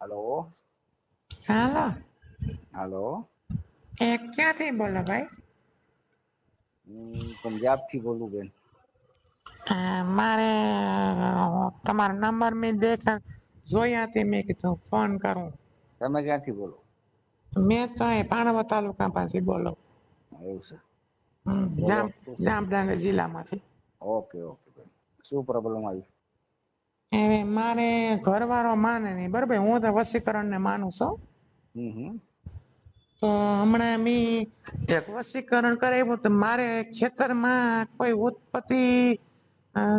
Hello hello hello એ ક્યાંથી બોલો ભાઈ? હું પંજાબથી બોલું બેન. મારે તમારો નંબર મેં દેખા જોયા તે મેં કીધું ફોન કરું. તમે ક્યાંથી બોલો? મેં તો અહીં પાણવા તાલુકા પાસેથી બોલો. એવું છે. જામ જામનગર જિલ્લામાંથી. ઓકે ઓકે શું પ્રોબ્લેમ આવી? હવે મારે ઘરવાળો માને નહીં. બરાબર? હું તો વસીકરણને માનું છું. તો હમણાં મી એક વસીકરણ કરાવ્યું તો મારે ખેતરમાં કોઈ ઉત્પત્તિ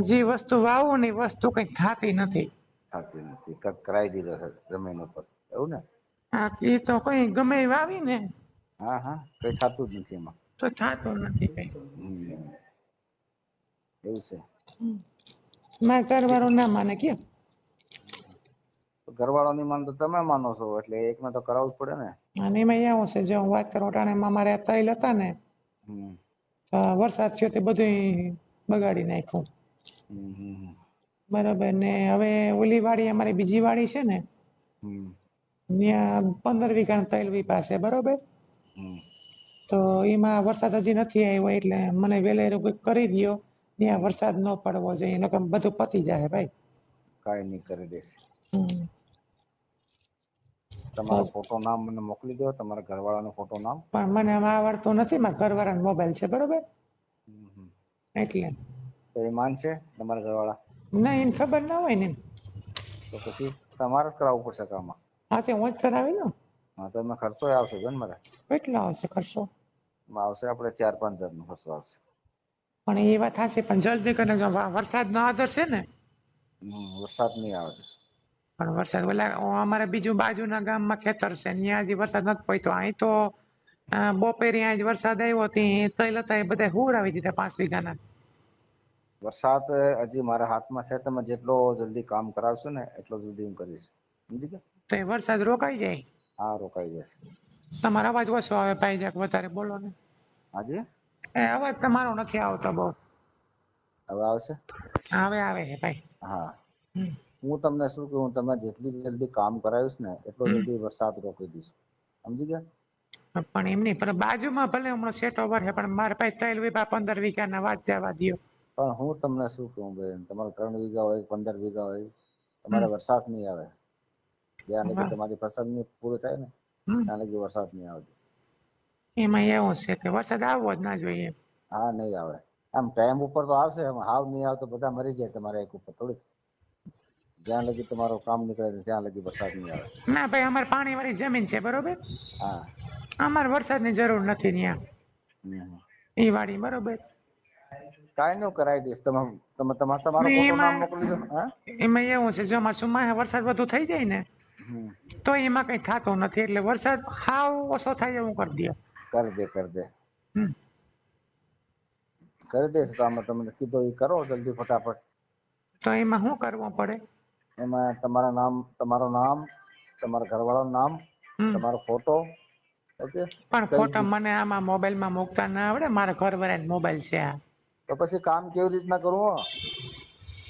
જે વસ્તુ વાવું ને એ વસ્તુ કઈ થતી નથી. થતી નથી. કરાવી દીધો છે જમીન ઉપર. એવું ને? હા એ તો કઈ ગમે એ વાવી ને. હા હા. કઈ થતું જ નથી એમાં. તો થતું નથી કઈ. એવું છે. મારા ઘરવાળો ના માને કે ઘરવાળો ની માન તો તમે માનો છો એટલે એકને તો કરાવવું જ પડે ને. અને એમાં એવું છે જે હું વાત કરું અટાણામાં મારે તૈલ હતા ને વરસાદ થયો તે બધું બગાડી નાખ્યું. બરાબર ને હવે ઓલી વાડી અમારી બીજી વાડી છે ને ત્યાં પંદર વીઘા તૈલ છે બરોબર? તો એમાં વરસાદ હજી નથી આવ્યો એટલે મને વેલેરો કરી દ્યો. ત્યાં વરસાદ ન પડવો જોઈએ નકર બધું પતી જાય ભાઈ. કાંઈ નહીં કરી દેશે. તમારો ફોટો નામ મને મોકલી દો તમારા ઘરવાળાનો ફોટો નામ. પણ મને આમાં આવડતો નથી મારા ઘરવાળાનો મોબાઈલ છે બરોબર. એટલે. તો એ માનશે તમારા ઘરવાળા? ના એને ખબર ના હોય ને તો પછી તમારે જ કરાવવું પડશે કામમાં. હા તે હું જ કરાવી લો હા તો એમાં ખર્ચો આવશે બેન મારે. કેટલો આવશે ખર્ચો? આવશે આપણે ચાર પાંચ હજારનો ખર્ચો આવશે. પણ એ વાત થશે પણ જલ્દી કરીને વરસાદ વરસાદનો આદર છે ને? વરસાદ નહીં આવે. પણ વરસાદ ઓલા અમારે બીજું બાજુના ગામમાં ખેતર છે ત્યાં હજી વરસાદ નથી પડતો અહીં તો બપોરે અહીં જ વરસાદ આવ્યો હતી તૈલ હતા એ બધા હુરાવી દીધા પાંચ વીઘાના. વરસાદ હજી મારા હાથમાં છે તમે જેટલો જલ્દી કામ કરાવશો ને એટલો જલ્દી હું કરીશ. સમજી ગયા? તો એ વરસાદ રોકાઈ જાય? હા રોકાઈ જાય. તમારા અવાજ ઓછો આવે ભાઈ જાક વધારે બોલો ને. હાજી એ અવાજ તમારો નથી આવતો બહુ. હવે આવશે? હવે આવે છે ભાઈ. હા. હું તમને શું કહું તમે જેટલી જલ્દી કામ કરાવીશ ને એટલો જલ્દી વરસાદ રોકી દઈશ. સમજી ગયા? પણ એમ નહીં પણ બાજુમાં ભલે હમણાં સેટ ઓવર છે પણ મારા પાસે ત્રણ વીઘા પંદર વીઘાના વાત જવા દો પણ હું તમને શું કહું બેન તમારે ત્રણ વીઘા હોય પંદર વીઘા હોય તમારે વરસાદ નહીં આવે. જ્યાં લગી તમારી ફસલ નહીં પૂરું થાય ને ત્યાં લગી વરસાદ નહીં આવે એમાં એવું છે કે વરસાદ આવવો જ ના જોઈએ. હા નહીં આવે આમ ટાઈમ ઉપર તો આવશે આમ હાવ નહીં આવે તો બધા મરી જાય તમારા એક ઉપર થોડીક. જ્યાં લગી તમારો કામ નીકળે ત્યાં લગી વરસાદ નહીં આવે. ના ભાઈ અમારે પાણી વાળી જમીન છે બરોબર? હા. અમારે વરસાદની જરૂર નથી ત્યાં એ વાડી બરોબર? કાઈ નું કરાવી દઈશ તમે તમે તમારા ફોટો નામ એમાં- મોકલી દો હા? એમાં એવું છે જો અમારે સુમાહે વરસાદ વધુ થઈ જાય ને તો એમાં કઈ થતું નથી એટલે વરસાદ હાવ ઓછો થાય એવું કરી દો. કરી દે કર દે. કરી દઈશ તો આમાં તમને કીધું એ કરો જલ્દી ફટાફટ. તો એમાં શું કરવું પડે? એમાં તમારા નામ તમારું નામ તમારા ઘરવાળાનું નામ તમારો ફોટો ઓકે? પણ ફોટો મને આમાં મોબાઈલમાં મૂકતા ના આવડે મારા ઘર મોબાઈલ છે આ. તો પછી કામ કેવી રીતના કરવું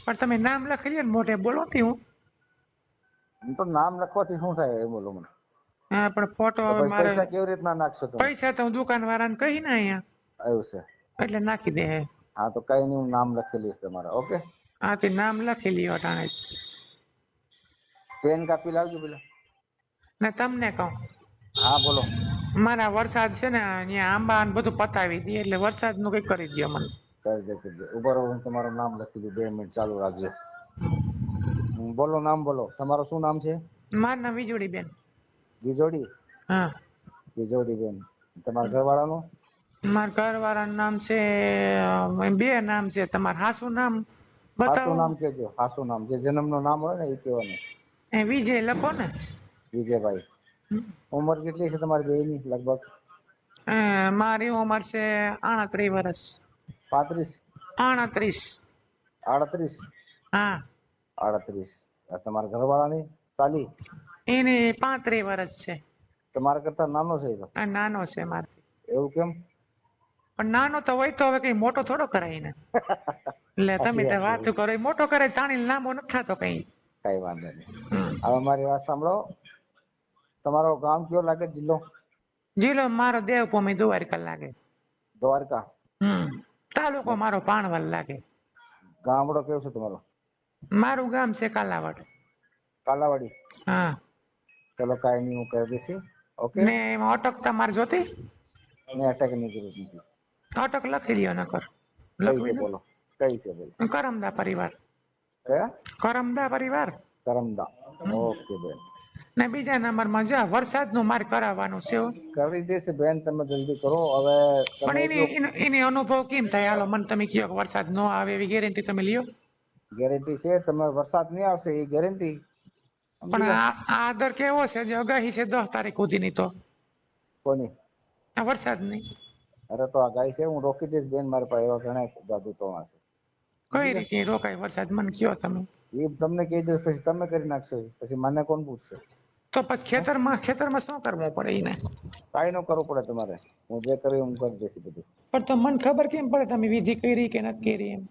પણ તમે નામ લખી લ્યો ને મોઢે બોલો હું. તો નામ લખવાથી શું થાય એ બોલો મને. હા પણ ફોટો હવે મારે પૈસા કેવી રીતના નાખશો તમે? પૈસા તો હું દુકાન વાળાને કહી ને અહીંયા આવ્યું છે. એટલે નાખી દે. હા તો કઈ નહીં હું નામ લખી લઈશ તમારા ઓકે? હા તે નામ લખી લ્યો અટાણે પેન કાપી લાવજો પેલા. ને તમને કહું. હા બોલો. મારા વરસાદ છે ને અહીંયા આંબા ને બધું પતાવી દે એટલે વરસાદનું કઈ કરી દે મને. કરી દે કરી દે. ઊભા રહો હું તમારું નામ લખી દઉં બે મિનિટ ચાલુ રાખજો. બોલો નામ બોલો. તમારું શું નામ છે? મારું નામ વીજળી બેન બીજોડી? હા. બીજોડી બેન. તમારા ઘરવાળાનું? મારા ઘરવાળાનું નામ છે બે નામ છે. તમારા હાસુ નામ બતાવો. નામ કેજો હાસુ નામ. જે જન્મનું નામ હોય ને એ કહેવાનું. એ વિજય લખો ને. વિજયભાઈ. ઉંમર કેટલી છે તમારી બેની લગભગ? મારી ઉંમર છે આણત્રીસ વર્ષ પાંત્રીસ? આણત્રીસ આડત્રીસ? હા. આડત્રીસ. તમારા ઘરવાળાની ચાલી? એને પાંત્રીસ વર્ષ છે. તમારા કરતા નાનો છે આ નાનો છે મારથી. એવું કેમ? પણ નાનો તો હોય તો હવે કઈ મોટો થોડો કરાય ને એટલે તમે તો વાત કરો મોટો કરે જાણી લાંબો નથી થતો કઈ. કઈ વાંધો નહીં. હવે મારી વાત સાંભળો. તમારો ગામ કયો લાગે જિલ્લો? જિલ્લો મારો દેવભૂમિ દ્વારકા લાગે. દ્વારકા? હમ. તાલુકો મારો પાણવલ લાગે. ગામડો કેવું છે તમારો? મારું ગામ છે કાલાવડ. કાલાવાડી. હા. ચલો કાંઈ નહીં હું કરી દઈશ ઓકે? ને એમાં અટકતા મારે જોતી? ને અટકની જરૂર નથી. અટક લખી લ્યો નકર. છે બોલો. કઈ છે બોલો? કરમદા પરિવાર. કયા કરમદા પરિવાર? કરમદા. ઓકે બેન. ને બીજા નંબરમાં જો વરસાદનું મારે કરાવવાનું છે હો. કરી દેશે બેન તમે જલ્દી કરો. હવે પણ એની એની અનુભવ કેમ થાય? હાલો મને તમે કહો કે વરસાદ ન આવે એવી ગેરંટી તમે લ્યો. ગેરંટી છે તમે વરસાદ નહીં આવશે એ ગેરંટી પણ આ આ દર કેવો છે? જે આગાહી છે દસ તારીખ સુધીની તો. કોની? વરસાદની. અરે તો આગાહી છે હું રોકી દઈશ બેન મારા પાસે એવા ઘણા જાદુ તો છે. કઈ રીતે રોકાય વરસાદ? મને કયો તમે. એ તમને કહી દઈશ પછી તમે કરી નાખશો પછી મને કોણ પૂછશે? તો પછી ખેતરમાં ખેતરમાં શું કરવું પડે એને કાંઈ ન કરવું પડે તમારે. હું જે કર્યું હું કરી દઈશ બધું. પણ તો મને ખબર કેમ પડે તમે વિધિ કરી કે નથી કરી એમ?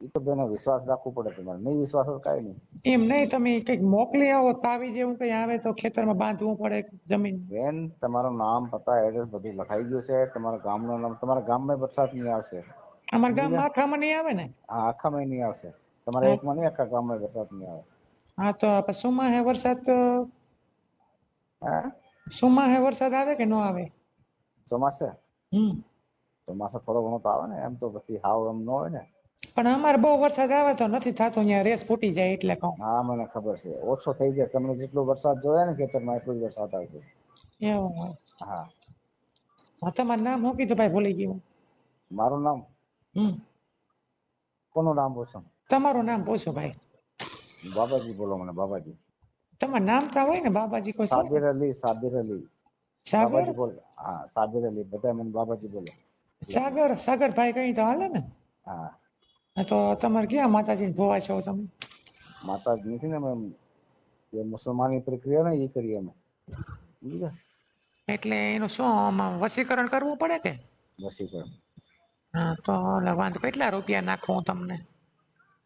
એ તો બેને વિશ્વાસ રાખવો પડે તમારે. નહીં વિશ્વાસ હોય કાંઈ નહીં. એમ નહીં તમે કંઈક મોકલી આવો તાવી જેવું કઈ આવે તો ખેતરમાં બાંધવું પડે જમીન. બેન તમારું નામ પતા એડ્રેસ બધું લખાઈ ગયું છે. તમારા ગામનું નામ તમારા ગામમાં વરસાદ નહીં આવશે. અમારા ગામમાં આખામાં નહીં આવે ને? હા આખામાં નહીં આવશે. તમારા એકમાં નહીં આખા ગામમાં વરસાદ નહીં આવે. હા તો પછી સુમાહે વરસાદ? તો હા સુમાહે વરસાદ આવે કે ન આવે? ચોમાસે? હમ. ચોમાસા થોડો ઘણો તો આવે ને એમ તો પછી હાવ એમ ન હોય ને. પણ અમારે બહુ વરસાદ આવે તો નથી થતો અહીંયા રેસ ફૂટી જાય એટલે કહું. હા મને ખબર છે. ઓછો થઈ જાય. તમને જેટલો વરસાદ જોયા ને ખેતરમાં એટલો જ વરસાદ આવશે. એવું હોય. હા. હા તમારું નામ શું કીધું ભાઈ ભૂલી ગયું? મારું નામ? હમ. કોનું નામ પૂછો? તમારું નામ પૂછો ભાઈ. બાબાજી બોલો મને બાબાજી. તમારું નામ તો હોય ને બાબાજી કોઈ? સાબિર અલી સાબિર અલી. સાબિર બોલો. હા સાબિર અલી. બધા મને બાબાજી બોલે. સાગર સાગર ભાઈ કઈ તો હાલે ને? હા. તો તમારે ક્યાં માતાજી ભોવા છો તમે? માતાજી નથી ને અમે જે મુસલમાની પ્રક્રિયા ને એ કરીએ અમે. એટલે એનું શું આમાં વસીકરણ કરવું પડે કે? વસીકરણ હા તો વાંધો કેટલા રૂપિયા નાખું હું તમને?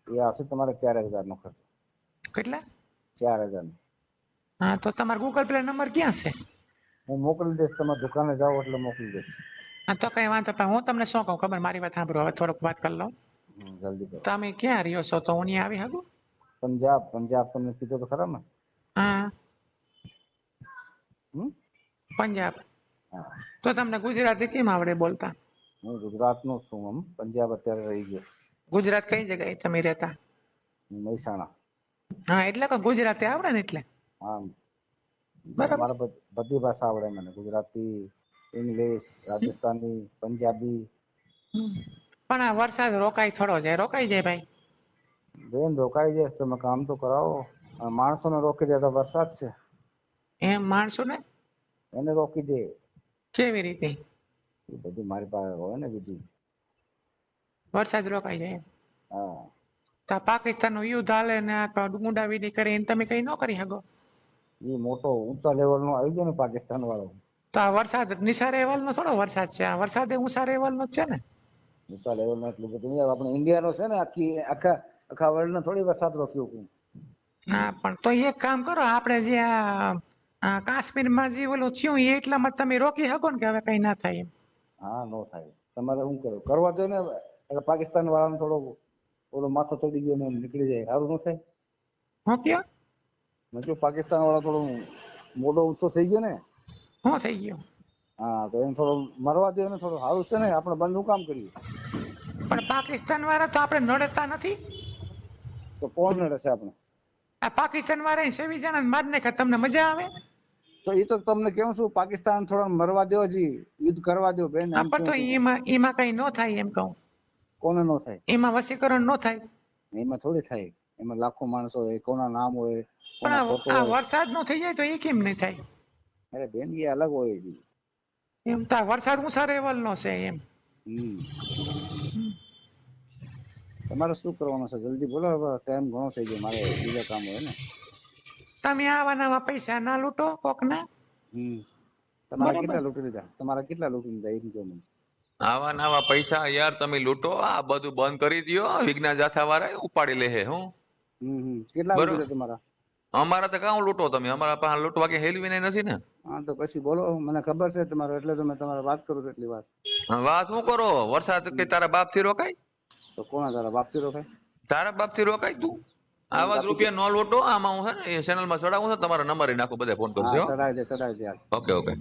એ આવશે તમારે ચાર હજાર નો ખર્ચ. કેટલા? ચાર હજાર હા તો તમારો ગૂગલ પે નંબર ક્યાં છે? હું મોકલી દઈશ તમે દુકાને જાઓ એટલે મોકલી દઈશ. હા તો કઈ વાંધો પણ હું તમને શું કહું ખબર મારી વાત સાંભળો હવે થોડુંક વાત કરી લઉં. જલ્દી કરો. તમે ક્યાં રહ્યો છો? તો હું અહીંયા આવી શકું? પંજાબ પંજાબ તમને કીધું તો ખરા ને? હા. પંજાબ. તો તમને ગુજરાતી કેમ આવડે બોલતા? હું ગુજરાતનો છું આમ પંજાબ અત્યારે રહી ગયો. ગુજરાત કઈ જગ્યાએ તમે રહેતા? મહેસાણા. હા એટલે કે ગુજરાતી આવડે ને એટલે? હા. બરાબર. બધી ભાષા આવડે મને. ગુજરાતી ઇંગ્લિશ રાજસ્થાની પંજાબી. પણ આ વરસાદ રોકાય થોડો જાય રોકાઈ જાય ભાઈ. બેન રોકાઈ જાય તમે કામ તો કરાવો. માણસોને રોકી દે તો વરસાદ છે. એમ માણસો ને એને રોકી દે. કેવી રીતે? એ બધું મારી પાસે હોય ને વિધિ. વરસાદ રોકાઈ જાય હા. તો પાકિસ્તાન પાકિસ્તાનનું યુદ્ધ હાલે ને આ ગુંડાવીની કરે એને તમે કઈ ન કરી શકો? એ મોટો ઊંચા લેવલ નો આવી ગયો ને પાકિસ્તાન વાળો તો આ વરસાદ નિશા નો થોડો વરસાદ છે. આ વરસાદ એ ઊંચા લેવલનો જ છે ને. ઊંચા લેવલ નો એટલું બધું નહીં. આપણે ઇન્ડિયાનો છે ને આખી આખા આખા વર્લ્ડ થોડી વરસાદ રોક્યો હું હા પણ તો એક કામ કરો આપણે જે આ કાશ્મીરમાં જે ઓલું થયું એ એટલામાં તમે રોકી શકો ને કે હવે કઈ ના થાય એમ. હા નો થાય. તમારે શું કરો કરવા દો ને એટલે પાકિસ્તાન વાળાને થોડો ઓલો માથો ચડી ગયો ને નીકળી જાય. સારું ન થાય? હું કયો? મેં પાકિસ્તાન વાળો થોડો મોટો ઊંચો થઈ ગયો ને. હા થઈ ગયું. હા તો એને થોડો મરવા દો ને થોડું સારું છે ને આપણે બંધ કામ કરીએ. પણ પાકિસ્તાન વાળા તો આપણે નડતા નથી? તો કોણ નડે છે આપણે? આ પાકિસ્તાન વાળા સેવી જણા માર નાખે તમને મજા આવે? તો એ તો તમને કેવું છું પાકિસ્તાન થોડા મરવા દેવો જી યુદ્ધ કરવા દો બેન પણ તો એમાં એમાં કઈ ન થાય એમ કહું. કોને નો થાય? એમાં વસીકરણ ન થાય. એમાં થોડી થાય. એમાં લાખો માણસો હોય કોના નામ હોય પણ આ- વરસાદ નો થઈ જાય તો એ કેમ નહીં થાય? અરે બેન એ અલગ હોય. જી. એમ આ વરસાદ ઊંચા લેવલ છે એમ. તમારે શું કરવાનું છે? જલ્દી બોલો હવે ટાઈમ ઘણો થઈ ગયો મારે બીજા કામ હોય ને. તમે આવા પૈસા ના લૂંટો કોકના. તમારા કેટલા લૂંટી લીધા? તમારા કેટલા લૂંટી લીધા? એમ કહો મને. આવા નવા પૈસા યાર તમે લૂંટો આ બધું બંધ કરી દો વિજ્ઞાન જાથા વાળા ઉપાડી લે હે. હું હમ હમ. કેટલા લૂંટી તમારા? અમારા તો કાં લૂંટો તમે? અમારા પાસે લૂંટવા કે હેલવી નથી ને? હા તો પછી બોલો. મને ખબર છે તમારો એટલે તો મેં તમારે વાત કરું એટલી વાત. વાત શું કરો? વરસાદ કે તારા બાપથી રોકાય? તો કોણ તારા બાપથી રોકાય? તારા બાપથી રોકાય તું? આવા જ રૂપિયા નો લોટો આમાં હું છે ને ચેનલમાં ચડાવું છું તમારા નંબર નાખો બધા ફોન કરશે ચડાવી દે ચડાવી દે ઓકે ઓકે